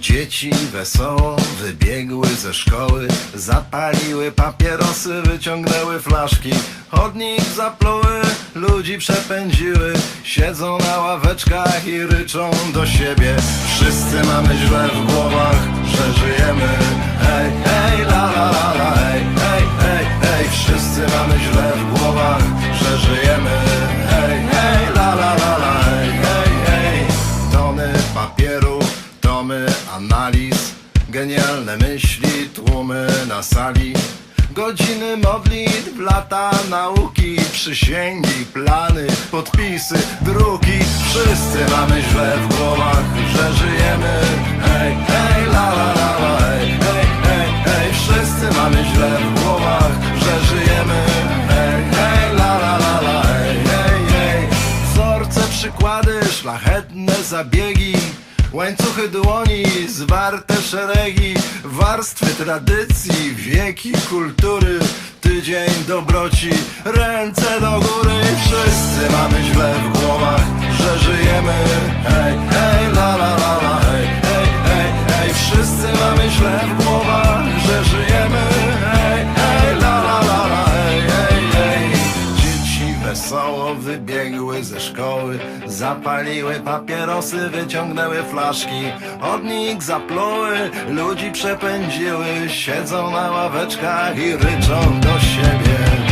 Dzieci wesoło wybiegły ze szkoły Zapaliły papierosy, wyciągnęły flaszki. Chodnik zapluły, ludzi przepędziły. Siedzą na ławeczkach i ryczą do siebie. Wszyscy mamy źle w głowach, że żyjemy. Hej, hej, la la la la, hej, hej, hej, hej. Wszyscy mamy źle w głowach, że żyjemy. Hej, hej, la la la la, hej, hej, hej. Tony papieru, tomy analiz Genialne myśli, tłumy na sali. Godziny modlitw, lata nauki Przysięgi, plany, podpisy, druki Wszyscy mamy źle w głowach, że żyjemy. Hej, hej, la la la la, hej, hej, hej, hej. Wszyscy mamy źle w głowach, że żyjemy. Hej, hej, la la la la, Wzorce, przykłady, szlachetne zabiegi Łańcuchy dłoni, zwarte szeregi Warstwy tradycji, wieki kultury. Tydzień dobroci, ręce do góry. Wszyscy mamy źle w głowach, że żyjemy. Hej, wesoło wybiegły ze szkoły Zapaliły papierosy, wyciągnęły flaszki. Od nich zapluły, ludzi przepędziły Siedzą na ławeczkach i ryczą do siebie